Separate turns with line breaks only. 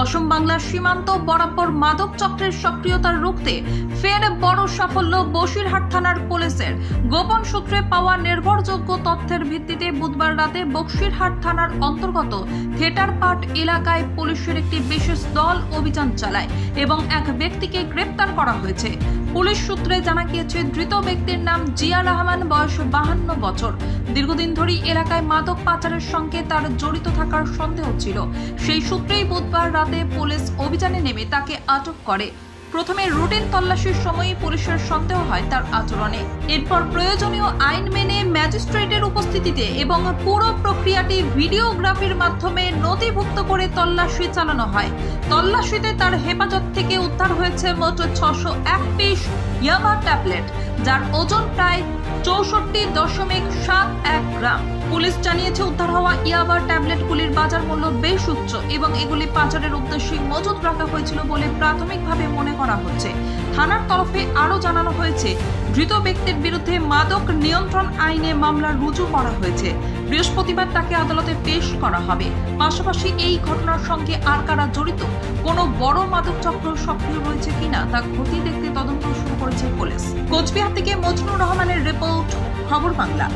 অসম বাংলার সীমান্ত বরাবর মাদক চক্রের সক্রিয়তা রুখতে ফের বড় সাফল্য বসিরহাট থানার পুলিশের। গোপন সূত্রে পাওয়া নির্ভরযোগ্য তথ্যের ভিত্তিতে বুধবার রাতে বক্সিরহাট থানার অন্তর্গত থিয়েটার পাট এলাকায় পুলিশের একটি বিশেষ দল অভিযান চালায় এবং এক ব্যক্তিকে গ্রেপ্তার করা হয়েছে। পুলিশ সূত্রে জানা গিয়েছে, ধৃত ব্যক্তির নাম জিয়া রহমান, বয়স বাহান্ন বছর। দীর্ঘদিন ধরেই এলাকায় মাদক পাচারের সঙ্গে তার জড়িত থাকার সন্দেহ ছিল। সেই সূত্রেই বুধবার রাতে পুলিশ অভিযানে নেমে তাকে আটক করে। প্রথমে রুটিন তল্লাশির সময়ই পুলিশের সন্দেহ হয় তার আচরণে। এরপর প্রয়োজনীয় আইন মেনে ম্যাজিস্ট্রেটের উপস্থিতিতে এবং পুরো প্রক্রিয়াটি ভিডিওগ্রাফির মাধ্যমে নথিভুক্ত করে তল্লাশি চালানো হয়। তল্লাশিতে তার হেফাজত থেকে উদ্ধার হয়েছে মোট ছশো এক পিস ইয়াবা ট্যাবলেট। যার ওজন প্রায় চৌষট্টি দশমিক সাত এক গ্রাম। পুলিশ জানিয়েছে, উদ্ধার হওয়া ইয়াবার ট্যাবলেটগুলির বাজার মূল্য বেশ উচ্চ এবং এগুলি পাচারের উদ্দেশ্যে মজুত রাখা হয়েছিল বলে প্রাথমিকভাবে মনে করা হচ্ছে। থানার তরফে আরও জানানো হয়েছে, ধৃত ব্যক্তির বিরুদ্ধে মাদক নিয়ন্ত্রণ আইনে মামলা রুজু করা হয়েছে। বৃহস্পতিবার তাকে আদালতে পেশ করা হবে। পাশাপাশি এই ঘটনার সঙ্গে আর কারা জড়িত, কোনো বড় মাদক চক্র সক্রিয় রয়েছে কিনা তা খতিয়ে দেখতে তদন্ত শুরু করেছে পুলিশ। কোচবিহার থেকে মজনুর রহমানের রিপোর্ট, খবর বাংলা।